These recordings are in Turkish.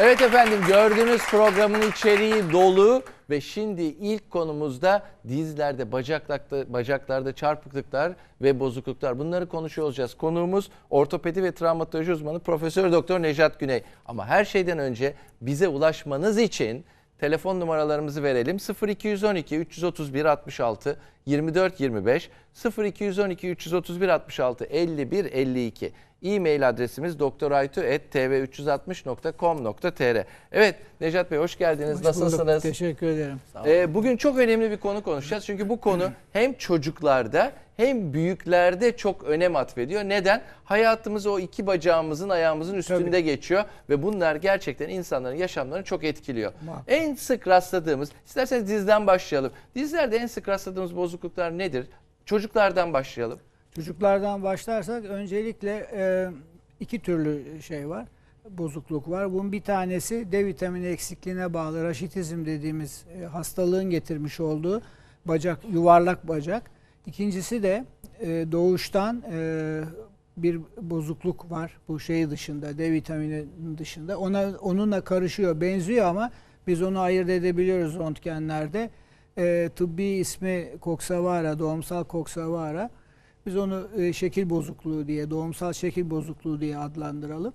Evet efendim gördüğünüz programın içeriği dolu ve şimdi ilk konumuzda dizlerde, bacaklarda, bacaklarda çarpıklıklar ve bozukluklar. Bunları konuşuyor olacağız. Konuğumuz ortopedi ve travmatoloji uzmanı Profesör Doktor Nejat Güney. Ama her şeyden önce bize ulaşmanız için telefon numaralarımızı verelim. 0212 331 66 24 25 0212 331 66 51 52 e-mail adresimiz doktoraytu.tv360.com.tr Evet Necat Bey hoş geldiniz. Hoş Nasılsınız? bulduk, Teşekkür ederim. Sağ olun. Ee, bugün çok önemli bir konu konuşacağız. Çünkü bu konu hem çocuklarda hem büyüklerde çok önem atfediyor. Neden? Hayatımız o iki bacağımızın ayağımızın üstünde geçiyor ve bunlar gerçekten insanların yaşamlarını çok etkiliyor. Muhakkak. En sık rastladığımız, isterseniz dizden başlayalım. Dizlerde en sık rastladığımız bozukluklar nedir? Çocuklardan başlayalım. Çocuklardan başlarsak öncelikle e, iki türlü şey var. Bozukluk var. Bunun bir tanesi D vitamini eksikliğine bağlı raşitizm dediğimiz e, hastalığın getirmiş olduğu bacak yuvarlak bacak. İkincisi de e, doğuştan bir bozukluk var bu şey dışında D vitamini dışında. Ona onunla karışıyor, benziyor ama biz onu ayırt edebiliyoruz röntgenlerde. E, tıbbi ismi Coxa-vara, doğumsal Coxa-vara. Biz onu e, şekil bozukluğu diye, doğumsal şekil bozukluğu diye adlandıralım.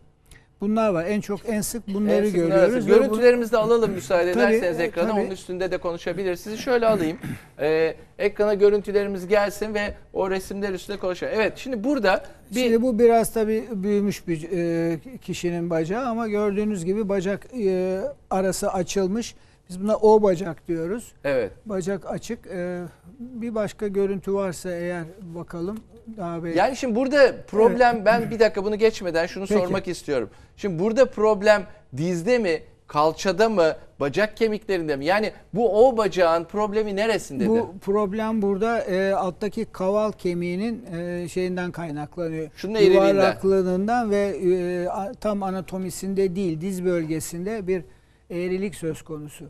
Bunlar var. En çok en sık bunları En sık görüyoruz. Görüntülerimizi de alalım müsaade Tabii, ederseniz e, ekrana. tabii. Onun üstünde de konuşabiliriz. Sizi şöyle alayım. Ee, ekrana görüntülerimiz gelsin ve o resimler üstünde konuşalım. Evet şimdi burada bir... Şimdi bu biraz tabii büyümüş bir e, kişinin bacağı ama gördüğünüz gibi bacak e, arası açılmış. Biz buna O bacak diyoruz. Evet. Bacak açık. E, bir başka görüntü varsa eğer bakalım daha belki. Yani şimdi burada problem ben bir dakika bunu geçmeden şunu Peki. sormak istiyorum. Şimdi burada problem dizde mi, kalçada mı, bacak kemiklerinde mi? Yani bu o bacağın problemi neresindedir? Bu problem burada e, alttaki kaval kemiğinin e, şeyinden kaynaklanıyor. Şunun. Yuvarlaklığından ve e, tam anatomisinde değil diz bölgesinde bir eğrilik söz konusu.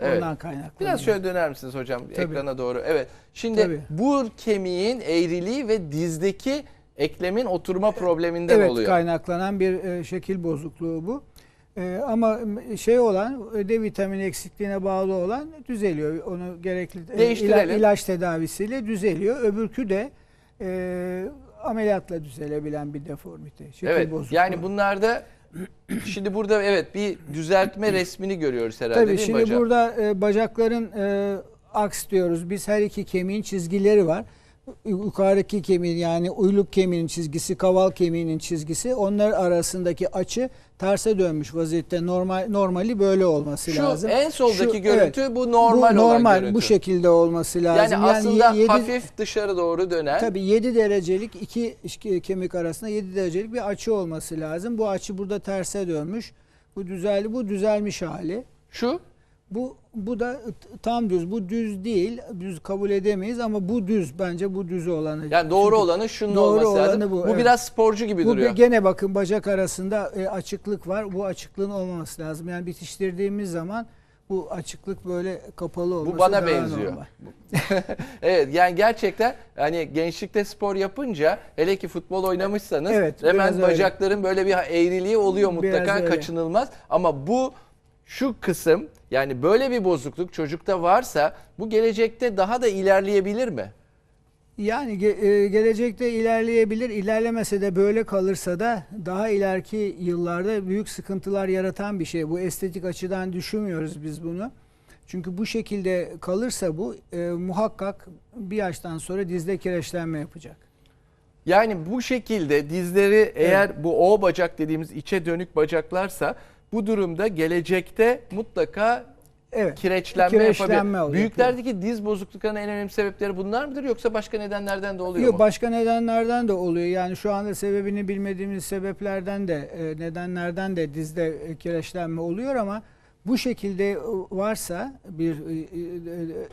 Evet. Ondan kaynaklanıyor. Biraz şöyle döner misiniz hocam Tabii. ekrana doğru? Evet. Şimdi Tabii. bu kemiğin eğriliği ve dizdeki eklemin oturma probleminden evet, oluyor. kaynaklanan bir e, şekil bozukluğu bu. E, ama şey olan D vitamini eksikliğine bağlı olan düzeliyor. Onu gerekli e, ila- ilaç tedavisiyle düzeliyor. Öbürkü de e, ameliyatla düzelebilen bir deformite. Şekil Evet. bozukluğu. Yani bunlarda şimdi burada evet bir düzeltme resmini görüyoruz herhalde Tabii değil mi şimdi burada e, bacakların e, aks diyoruz. Biz her iki kemiğin çizgileri var. Yukarıdaki kemiğin yani uyluk kemiğinin çizgisi, kaval kemiğinin çizgisi onlar arasındaki açı terse dönmüş vaziyette. Normal normali böyle olması Şu lazım. en soldaki Şu- görüntü evet, bu normal, bu olan normal görüntü. bu şekilde olması lazım. Yani aslında yedi- hafif dışarı doğru dönen. Tabii 7 derecelik iki kemik arasında 7 derecelik bir açı olması lazım. Bu açı burada terse dönmüş. Bu düzeldi. Bu düzelmiş hali. Şu Bu bu da tam düz. Bu düz değil. Düz kabul edemeyiz ama bu düz. Bence bu düz olanı. yani doğru Çünkü olanı şunun doğru olması lazım. olanı Bu, bu, evet. biraz sporcu gibi bu duruyor. bir- gene bakın bacak arasında e, açıklık var. Bu açıklığın olmaması lazım. Yani bitiştirdiğimiz zaman bu açıklık böyle kapalı olması bana daha benziyor. evet yani gerçekten hani gençlikte spor yapınca hele ki futbol oynamışsanız Evet, hemen biraz öyle. bacakların böyle bir eğriliği oluyor Biraz mutlaka öyle. kaçınılmaz. Ama bu şu kısım yani böyle bir bozukluk çocukta varsa bu gelecekte daha da ilerleyebilir mi? Yani ge- e, gelecekte ilerleyebilir. İlerlemese de böyle kalırsa da daha ileriki yıllarda büyük sıkıntılar yaratan bir şey. Bu estetik açıdan düşünmüyoruz biz bunu. Çünkü bu şekilde kalırsa bu e, muhakkak bir yaştan sonra dizde kireçlenme yapacak. Yani bu şekilde dizleri eğer bu O bacak dediğimiz içe dönük bacaklarsa bu durumda gelecekte mutlaka Evet. kireçlenme, Kireçlenme yapabilir. oluyor. Büyüklerdeki diz bozukluklarının en önemli sebepleri bunlar mıdır yoksa başka nedenlerden de oluyor Yok mu? başka nedenlerden de oluyor. Yani şu anda sebebini bilmediğimiz sebeplerden de e, nedenlerden de dizde e, kireçlenme oluyor ama bu şekilde e, varsa bir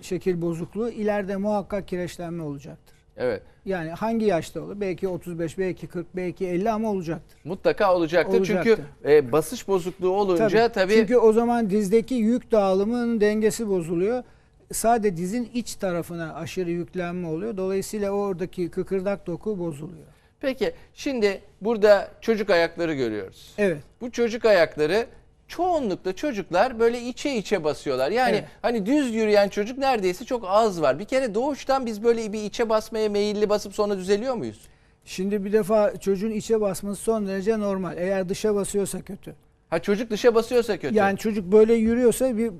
şekil bozukluğu ileride muhakkak kireçlenme olacaktır. Evet. Yani hangi yaşta olur? Belki 35, belki 40, belki 50 ama olacaktır. Mutlaka olacaktır. Olacaktır. Çünkü e, basış bozukluğu olunca tabii, Çünkü o zaman dizdeki yük dağılımının dengesi bozuluyor. Sadece dizin iç tarafına aşırı yüklenme oluyor. Dolayısıyla oradaki kıkırdak doku bozuluyor. peki şimdi burada çocuk ayakları görüyoruz. Evet. Bu çocuk ayakları çoğunlukla çocuklar böyle içe içe basıyorlar. Yani Evet. hani düz yürüyen çocuk neredeyse çok az var. Bir kere doğuştan biz böyle bir içe basmaya meyilli basıp sonra düzeliyor muyuz? Şimdi bir defa çocuğun içe basması son derece normal. Eğer dışa basıyorsa kötü. Ha çocuk dışa basıyorsa kötü. Yani çocuk böyle yürüyorsa bir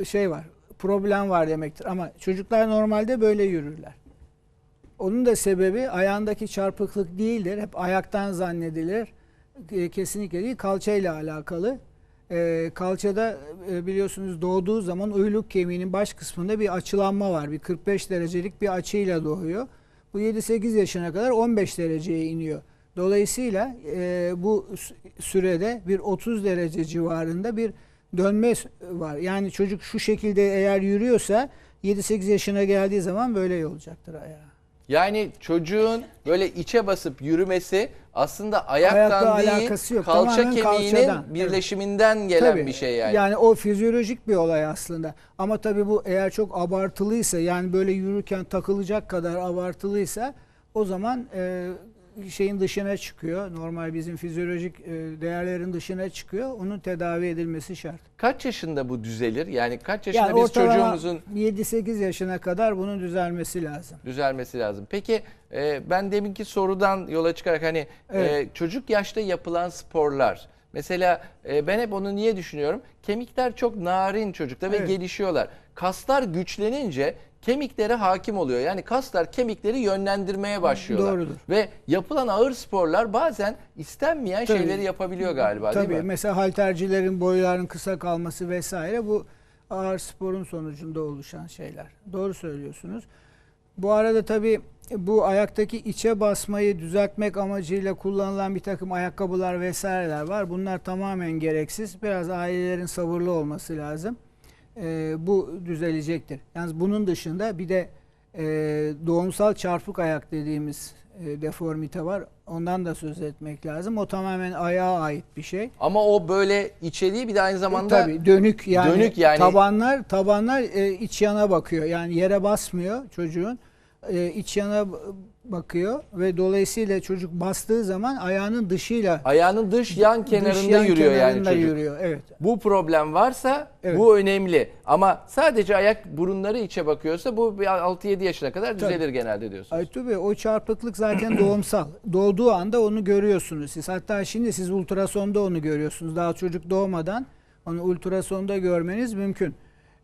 e, şey var. Problem var demektir. Ama çocuklar normalde böyle yürürler. Onun da sebebi ayağındaki çarpıklık değildir. Hep ayaktan zannedilir. E, kesinlikle değil. Kalçayla alakalı. E, kalçada e, biliyorsunuz doğduğu zaman uyluk kemiğinin baş kısmında bir açılanma var. Bir 45 derecelik bir açıyla doğuyor. Bu 7-8 yaşına kadar 15 dereceye iniyor. Dolayısıyla e, bu sü- sürede bir 30 derece civarında bir dönme var. Yani çocuk şu şekilde eğer yürüyorsa 7-8 yaşına geldiği zaman böyle olacaktır ayağı. Yani çocuğun böyle içe basıp yürümesi aslında ayaktan Ayakla değil yok. kalça Tamamen kemiğinin kalçadan. Birleşiminden gelen Tabii. bir şey yani. Yani o fizyolojik bir olay aslında. Ama tabii bu eğer çok abartılıysa yani böyle yürürken takılacak kadar abartılıysa o zaman e, şeyin dışına çıkıyor. Normal bizim fizyolojik e, değerlerin dışına çıkıyor. Onun tedavi edilmesi şart. Kaç yaşında bu düzelir? Yani kaç yaşında Yani biz çocuğumuzun 7-8 yaşına kadar bunun düzelmesi lazım. düzelmesi lazım. Peki e, ben deminki sorudan yola çıkarak hani Evet. e, çocuk yaşta yapılan sporlar mesela e, ben hep onu niye düşünüyorum? Kemikler çok narin çocukta ve Evet. gelişiyorlar. Kaslar güçlenince kemiklere hakim oluyor. Yani kaslar kemikleri yönlendirmeye başlıyorlar. Doğrudur. Ve yapılan ağır sporlar bazen istenmeyen Tabii. şeyleri yapabiliyor galiba Tabii değil mi? mesela haltercilerin boyların kısa kalması vesaire bu ağır sporun sonucunda oluşan şeyler. Doğru söylüyorsunuz. Bu arada tabii bu ayaktaki içe basmayı düzeltmek amacıyla kullanılan bir takım ayakkabılar vesaireler var. Bunlar tamamen gereksiz. Biraz ailelerin sabırlı olması lazım. Ee, bu düzelecektir. Yalnız bunun dışında bir de e, doğumsal çarpık ayak dediğimiz e, deformite var. Ondan da söz etmek lazım. O tamamen ayağa ait bir şey. Ama o böyle içe değil bir de aynı zamanda Tabii dönük yani, Dönük yani. tabanlar tabanlar e, iç yana bakıyor. Yani yere basmıyor çocuğun. E, iç yana bakıyor ve dolayısıyla çocuk bastığı zaman ayağının dışıyla ayağının dış yan kenarında dış yan yürüyor yani kenarında çocuk. yürüyor. Evet. Bu problem varsa Evet. bu önemli. Ama sadece ayak burunları içe bakıyorsa bu bir 6-7 yaşına kadar düzelir genelde diyorsunuz. Aytu Bey o çarpıklık zaten doğumsal. Doğduğu anda onu görüyorsunuz siz. Hatta şimdi siz ultrasonda onu görüyorsunuz. Daha çocuk doğmadan onu ultrasonda görmeniz mümkün.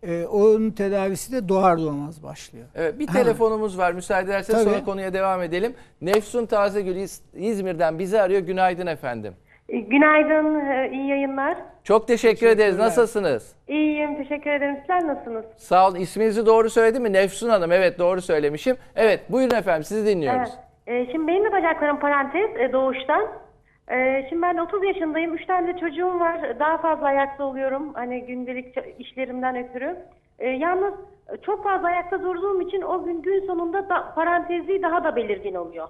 Ee, onun tedavisi de doğar doğmaz başlıyor. Evet bir Ha. telefonumuz var. Müsaade ederseniz Tabii. sonra konuya devam edelim. Nefsun Tazegül İz- İzmir'den bizi arıyor. Günaydın efendim. E, Günaydın, e, iyi yayınlar. Çok teşekkür ederiz. Nasılsınız? İyiyim, teşekkür ederim. Sizler nasılsınız? Sağ olun. İsminizi doğru söyledim mi? Nefsun Hanım. Evet doğru söylemişim. Evet buyurun efendim sizi dinliyoruz. Evet. E, şimdi benim de bacaklarım parantez e, doğuştan. E, şimdi ben de 30 yaşındayım. 3 tane de çocuğum var. Daha fazla ayakta oluyorum. Hani gündelik işlerimden ötürü. E, yalnız çok fazla ayakta durduğum için o gün gün sonunda da, parantezliği daha da belirgin oluyor.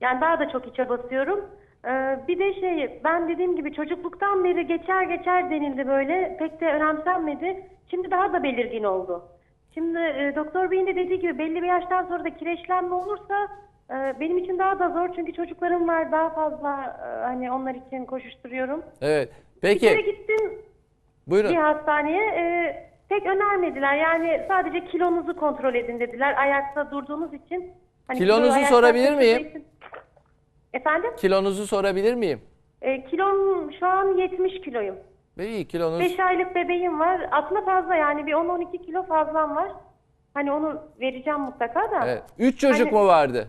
Yani daha da çok içe basıyorum. Ee, bir de şey ben dediğim gibi çocukluktan beri geçer geçer denildi böyle pek de önemsenmedi. Şimdi daha da belirgin oldu. Şimdi e, doktor beyin de dediği gibi belli bir yaştan sonra da kireçlenme olursa benim için daha da zor çünkü çocuklarım var daha fazla e, hani onlar için koşuşturuyorum. Evet. Bir kere Peki gittim bir buyurun. hastaneye e, pek önermediler yani sadece kilonuzu kontrol edin dediler ayakta durduğunuz için. Hani Kilonuzu kilo sorabilir miyim? için- Efendim? Kilonuzu sorabilir miyim? E, kilom şu an 70 kiloyum. İyi kilonuz. 5 aylık bebeğim var. Aslında fazla yani bir 10-12 kilo fazlam var. Hani onu vereceğim mutlaka da. Evet. Üç çocuk Hani- mu vardı?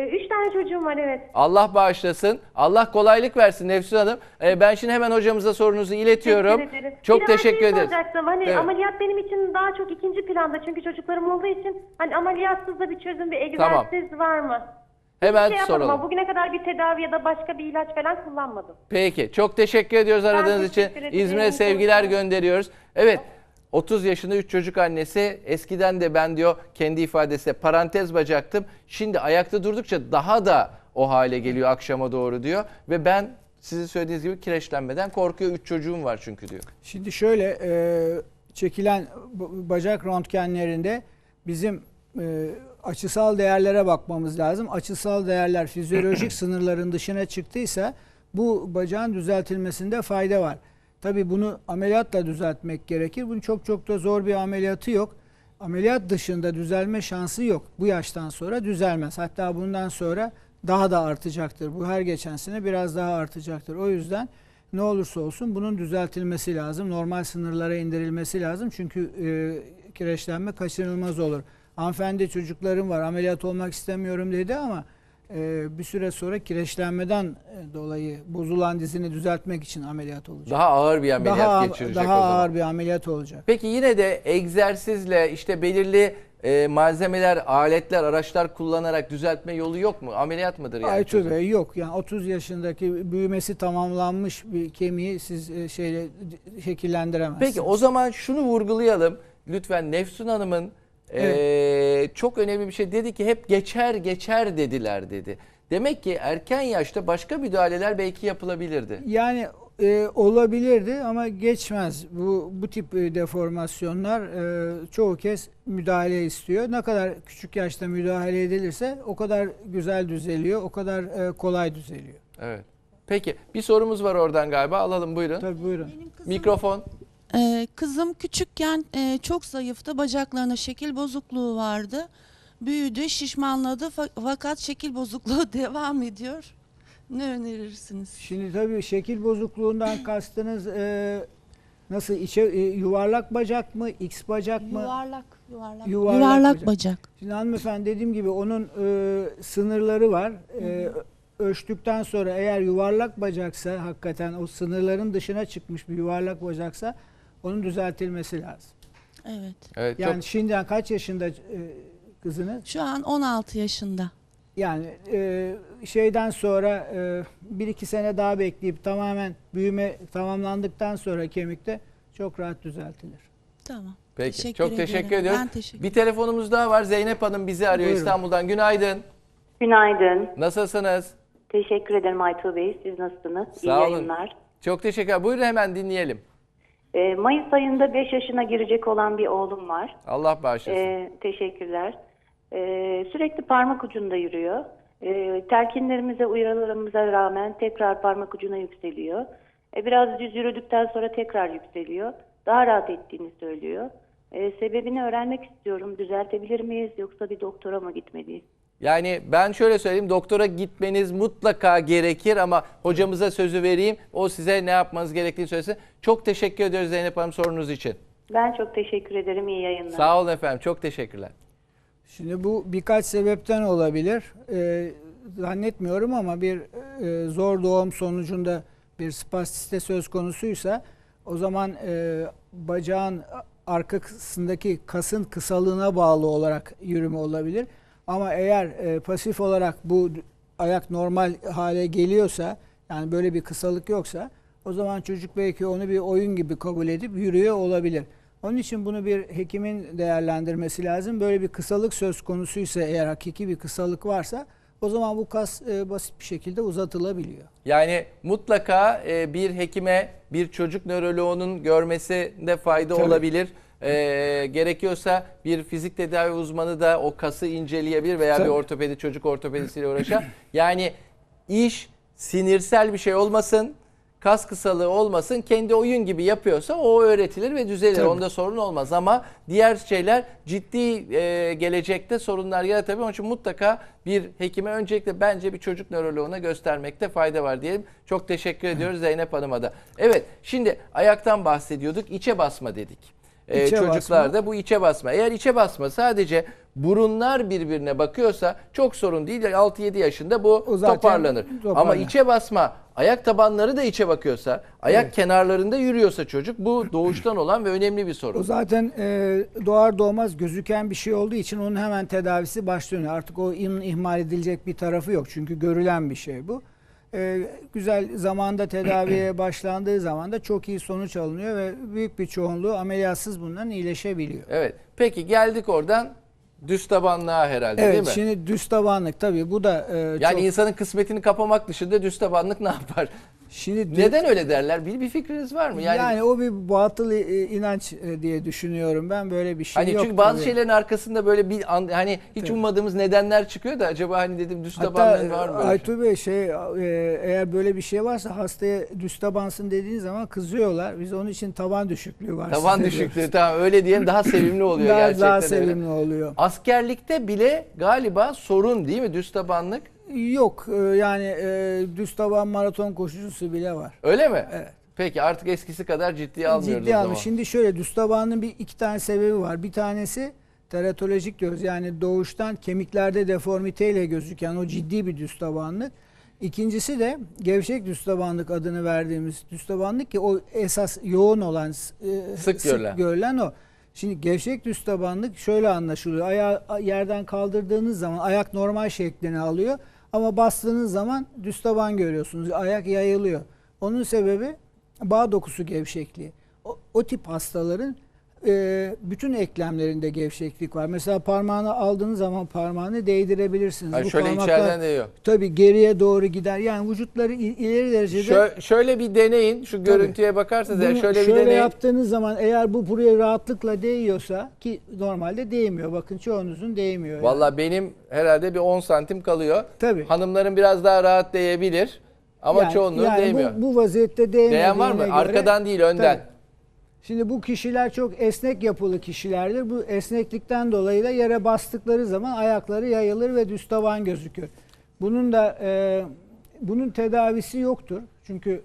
3 tane çocuğum var evet. Allah bağışlasın. Allah kolaylık versin Nefsun Hanım. Ee, ben şimdi hemen hocamıza sorunuzu iletiyorum. Teşekkür ederiz. Çok Bir de ben teşekkür şeyi ederiz. soracaktım. Hani Evet. ameliyat benim için daha çok ikinci planda. Çünkü çocuklarım olduğu için hani ameliyatsız da bir çözüm, bir Tamam. egzersiz var mı? Hemen şey yapmadım soralım. ama bugüne kadar bir tedavi ya da başka bir ilaç falan kullanmadım. Peki. Çok teşekkür ediyoruz aradığınız için. teşekkür ederim. İzmir'e sevgiler gönderiyoruz. Evet. 30 yaşında 3 çocuk annesi. Eskiden de ben diyor kendi ifadesiyle parantez bacaktım. Şimdi ayakta durdukça daha da o hale geliyor akşama doğru diyor. Ve ben sizin söylediğiniz gibi kireçlenmeden korkuyor. 3 çocuğum var çünkü diyor. Şimdi şöyle e, çekilen bacak röntgenlerinde bizim e, açısal değerlere bakmamız lazım. Açısal değerler fizyolojik sınırların dışına çıktıysa bu bacağın düzeltilmesinde fayda var. Tabii bunu ameliyatla düzeltmek gerekir. Bunun çok çok da zor bir ameliyatı yok. Ameliyat dışında düzelme şansı yok. Bu yaştan sonra düzelmez. Hatta bundan sonra daha da artacaktır. Bu her geçen sene biraz daha artacaktır. O yüzden ne olursa olsun bunun düzeltilmesi lazım. Normal sınırlara indirilmesi lazım. Çünkü e, kireçlenme kaçınılmaz olur. Hanımefendi çocuklarım var ameliyat olmak istemiyorum dedi ama e, bir süre sonra kireçlenmeden e, dolayı bozulan dizini düzeltmek için ameliyat olacak. Daha ağır bir ameliyat daha geçirecek daha o zaman. ağır bir ameliyat olacak. Peki yine de egzersizle işte belirli e, malzemeler, aletler, araçlar kullanarak düzeltme yolu yok mu? Ameliyat mıdır yani? Aytu çözüm? Bey yok yani 30 yaşındaki büyümesi tamamlanmış bir kemiği siz e, şeyle şekillendiremezsiniz. Peki o zaman şunu vurgulayalım. Lütfen Nefsun Hanım'ın e, çok önemli bir şey dedi ki hep geçer geçer dediler dedi. Demek ki erken yaşta başka müdahaleler belki yapılabilirdi. Yani e, olabilirdi ama geçmez. Bu bu tip e, deformasyonlar e, çoğu kez müdahale istiyor. Ne kadar küçük yaşta müdahale edilirse o kadar güzel düzeliyor, o kadar e, kolay düzeliyor. Evet. Peki bir sorumuz var oradan galiba. Alalım buyurun. Tabii buyurun. Benim kızım, Mikrofon. E, kızım küçükken e, çok zayıftı. Bacaklarında şekil bozukluğu vardı. Büyüdü, şişmanladı fa- fakat şekil bozukluğu devam ediyor. Ne önerirsiniz? Şimdi tabii şekil bozukluğundan kastınız e, nasıl içe e, yuvarlak bacak mı, x bacak mı? Yuvarlak, yuvarlak. Yuvarlak Yuvarlak, bacak. bacak. Şimdi hanımefendi dediğim gibi onun e, sınırları var. E, ölçtükten sonra eğer yuvarlak bacaksa hakikaten o sınırların dışına çıkmış bir yuvarlak bacaksa onun düzeltilmesi lazım. Evet. Evet, Yani çok şimdiden kaç yaşında e, kızınız? Şu an 16 yaşında. Yani e, şeyden sonra e, bir iki sene daha bekleyip tamamen büyüme tamamlandıktan sonra kemikte çok rahat düzeltilir. Tamam. Peki. Teşekkür çok teşekkür ederim. ediyorum. Ben teşekkür Bir telefonumuz daha var. Zeynep Hanım bizi arıyor Buyurun. İstanbul'dan. Günaydın. Günaydın. Nasılsınız? Teşekkür ederim Aytuğ Bey. Siz nasılsınız? İyi Sağ olun. yayınlar. Çok teşekkür Buyurun hemen dinleyelim. Ee, Mayıs ayında 5 yaşına girecek olan bir oğlum var. Allah bağışlasın. Ee, teşekkürler. Ee, sürekli parmak ucunda yürüyor. Ee, telkinlerimize, uyarılarımıza rağmen tekrar parmak ucuna yükseliyor. Ee, biraz düz yürüdükten sonra tekrar yükseliyor. Daha rahat ettiğini söylüyor. Ee, sebebini öğrenmek istiyorum. Düzeltebilir miyiz yoksa bir doktora mı gitmeliyiz? Yani ben şöyle söyleyeyim doktora gitmeniz mutlaka gerekir ama hocamıza sözü vereyim. O size ne yapmanız gerektiğini söylesin. Çok teşekkür ediyoruz Zeynep Hanım sorunuz için. Ben çok teşekkür ederim. İyi yayınlar. Sağ olun efendim. Çok teşekkürler. Şimdi bu birkaç sebepten olabilir. Ee, zannetmiyorum ama bir e, zor doğum sonucunda bir spastiste söz konusuysa o zaman e, bacağın arkasındaki kasın kısalığına bağlı olarak yürüme olabilir. Ama eğer e, pasif olarak bu ayak normal hale geliyorsa yani böyle bir kısalık yoksa o zaman çocuk belki onu bir oyun gibi kabul edip yürüyor olabilir. Onun için bunu bir hekimin değerlendirmesi lazım. Böyle bir kısalık söz konusuysa eğer hakiki bir kısalık varsa o zaman bu kas e, basit bir şekilde uzatılabiliyor. Yani mutlaka e, bir hekime, bir çocuk nöroloğunun görmesinde fayda Tabii. olabilir. E, gerekiyorsa bir fizik tedavi uzmanı da o kası inceleyebilir veya bir Tabii. ortopedi, çocuk ortopedisiyle uğraşar. Yani iş sinirsel bir şey olmasın, kas kısalığı olmasın, kendi oyun gibi yapıyorsa o öğretilir ve düzelir. Tabii. Onda sorun olmaz ama diğer şeyler ciddi e, gelecekte sorunlar yaratabilir. Onun için mutlaka bir hekime öncelikle bence bir çocuk nöroloğuna göstermekte fayda var diyelim. Çok teşekkür ediyoruz Zeynep Hanım'a da. Evet şimdi ayaktan bahsediyorduk. İçe basma dedik. Ee, İçe çocuklarda bu içe basma. Eğer içe basma sadece burunlar birbirine bakıyorsa çok sorun değil. 6-7 yaşında bu O toparlanır. toparlar. Ama içe basma, ayak tabanları da içe bakıyorsa, ayak Evet. kenarlarında yürüyorsa çocuk bu doğuştan olan ve önemli bir O sorun. zaten e, doğar doğmaz gözüken bir şey olduğu için onun hemen tedavisi başlıyor. Artık o ihmal edilecek bir tarafı yok. Çünkü görülen bir şey bu. E, güzel zamanda tedaviye başlandığı zaman da çok iyi sonuç alınıyor ve büyük bir çoğunluğu ameliyatsız bundan iyileşebiliyor. Evet. Peki geldik oradan düz tabanlığa herhalde değil Evet mi? şimdi düz tabanlık tabii bu da e, yani çok... insanın kısmetini kapamak dışında düz tabanlık ne yapar? Şimdi Neden öyle derler? Bir, bir fikriniz var mı? Yani, Yani, o bir batıl e, inanç e, diye düşünüyorum ben böyle bir şey hani yok. çünkü bazı tabii. şeylerin arkasında böyle bir an- hani hiç Tabii. ummadığımız nedenler çıkıyor da acaba hani dedim düz Hatta tabanlığın var mı? bir şey? Aytu Bey şey e, eğer böyle bir şey varsa hastaya düz tabansın dediğin zaman kızıyorlar. Biz onun için taban düşüklüğü var. Taban düşüklüğü tamam öyle diyelim daha sevimli oluyor daha, gerçekten. daha öyle. sevimli oluyor. Askerlikte bile galiba sorun değil mi düz tabanlık? Yok e, yani e, düz taban maraton koşucusu bile var. Öyle mi? Evet. Peki artık eskisi kadar ciddiye almıyoruz Ciddi o almış. zaman. Şimdi şöyle düz tabanın bir iki tane sebebi var. Bir tanesi teratolojik diyoruz. Yani doğuştan kemiklerde deformiteyle gözüken o ciddi bir düz tabanlık. İkincisi de gevşek düz tabanlık adını verdiğimiz düz tabanlık ki o esas yoğun olan e, Sık görülen. görülen o. Şimdi gevşek düz tabanlık şöyle anlaşılıyor. Ayağı yerden kaldırdığınız zaman ayak normal şeklini alıyor ama bastığınız zaman düz taban görüyorsunuz. Ayak yayılıyor. Onun sebebi bağ dokusu gevşekliği. O, o tip hastaların e, bütün eklemlerinde gevşeklik var. Mesela parmağını aldığınız zaman parmağını değdirebilirsiniz. Hayır, Bu şöyle parmaklar içeriden değiyor. Tabii geriye doğru gider. Yani vücutları il- ileri derecede Şö- şöyle bir deneyin. Şu görüntüye bakarsanız eğer bunu şöyle, şöyle, bir deneyin. yaptığınız zaman eğer bu buraya rahatlıkla değiyorsa ki normalde değmiyor. Bakın çoğunuzun değmiyor. yani. Valla benim herhalde bir 10 santim kalıyor. Tabii. Hanımların biraz daha rahat değebilir. Ama Yani- çoğunluğu yani değmiyor. Bu, bu vaziyette değmediğine Değen var mı? göre- Arkadan değil önden. Tabii. Şimdi bu kişiler çok esnek yapılı kişilerdir. Bu esneklikten dolayı da yere bastıkları zaman ayakları yayılır ve düz taban gözükür. Bunun da e, bunun tedavisi yoktur. Çünkü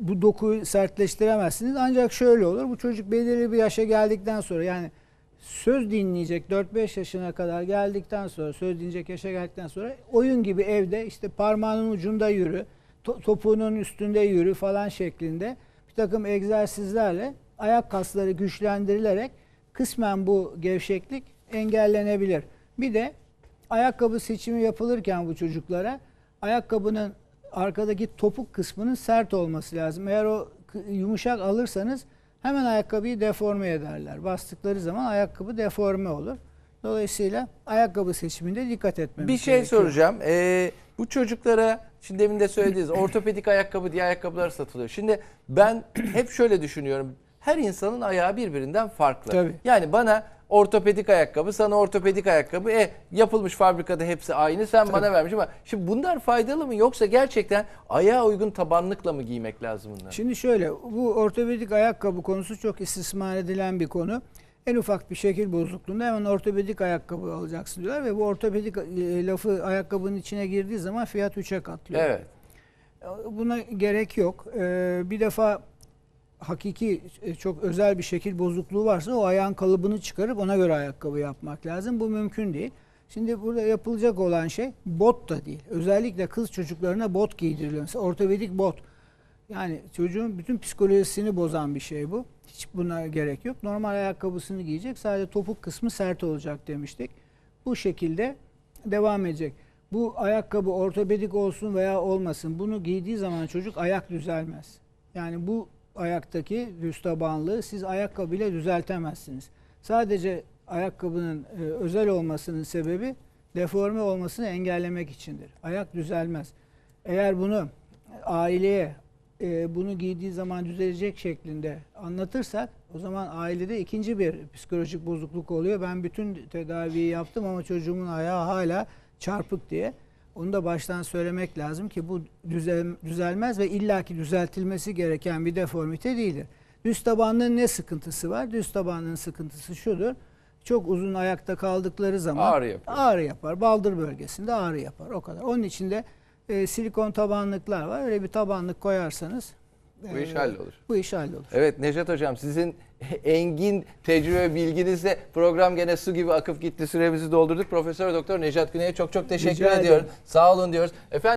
bu dokuyu sertleştiremezsiniz. Ancak şöyle olur. Bu çocuk belirli bir yaşa geldikten sonra yani söz dinleyecek 4-5 yaşına kadar geldikten sonra söz dinleyecek yaşa geldikten sonra oyun gibi evde işte parmağının ucunda yürü, to- topuğunun üstünde yürü falan şeklinde bir takım egzersizlerle ayak kasları güçlendirilerek kısmen bu gevşeklik engellenebilir. Bir de ayakkabı seçimi yapılırken bu çocuklara ayakkabının arkadaki topuk kısmının sert olması lazım. Eğer o yumuşak alırsanız hemen ayakkabıyı deforme ederler. Bastıkları zaman ayakkabı deforme olur. Dolayısıyla ayakkabı seçiminde dikkat etmemiz Bir şey gerekiyor. soracağım. Ee, bu çocuklara şimdi demin de söylediğiniz ortopedik ayakkabı diye ayakkabılar satılıyor. Şimdi ben hep şöyle düşünüyorum. Her insanın ayağı birbirinden farklı. Tabii. Yani bana ortopedik ayakkabı, sana ortopedik ayakkabı. E yapılmış fabrikada hepsi aynı. Sen bana vermiş ama şimdi bunlar faydalı mı yoksa gerçekten ayağa uygun tabanlıkla mı giymek lazım bunları? Şimdi şöyle bu ortopedik ayakkabı konusu çok istismar edilen bir konu. En ufak bir şekil bozukluğunda hemen ortopedik ayakkabı alacaksın diyorlar ve bu ortopedik e, lafı ayakkabının içine girdiği zaman fiyat 3'e katlıyor. Evet. Buna gerek yok. Ee, bir defa hakiki e, çok özel bir şekil bozukluğu varsa o ayağın kalıbını çıkarıp ona göre ayakkabı yapmak lazım. Bu mümkün değil. Şimdi burada yapılacak olan şey bot da değil. Özellikle kız çocuklarına bot giydiriliyor. Mesela ortopedik bot. Yani çocuğun bütün psikolojisini bozan bir şey bu. Hiç buna gerek yok. Normal ayakkabısını giyecek. Sadece topuk kısmı sert olacak demiştik. Bu şekilde devam edecek. Bu ayakkabı ortopedik olsun veya olmasın. Bunu giydiği zaman çocuk ayak düzelmez. Yani bu ayaktaki düz tabanlığı siz ayakkabıyla düzeltemezsiniz. Sadece ayakkabının e, özel olmasının sebebi deforme olmasını engellemek içindir. Ayak düzelmez. Eğer bunu aileye e, bunu giydiği zaman düzelecek şeklinde anlatırsak o zaman ailede ikinci bir psikolojik bozukluk oluyor. Ben bütün tedaviyi yaptım ama çocuğumun ayağı hala çarpık diye. Onu da baştan söylemek lazım ki bu düzel, düzelmez ve illaki düzeltilmesi gereken bir deformite değildir. Düz tabanlığın ne sıkıntısı var? Düz tabanlığın sıkıntısı şudur. Çok uzun ayakta kaldıkları zaman Ağrı yapıyor. ağrı yapar. Baldır bölgesinde ağrı yapar. O kadar. Onun için de e, silikon tabanlıklar var. Öyle bir tabanlık koyarsanız Bu iş hallolur. Bu iş hallolur. Evet Nejat Hocam sizin engin tecrübe bilginizle program gene su gibi akıp gitti. Süremizi doldurduk. Profesör Doktor Nejat Güney'e çok çok teşekkür Rica ederim. ediyoruz. Sağ olun diyoruz. Efendim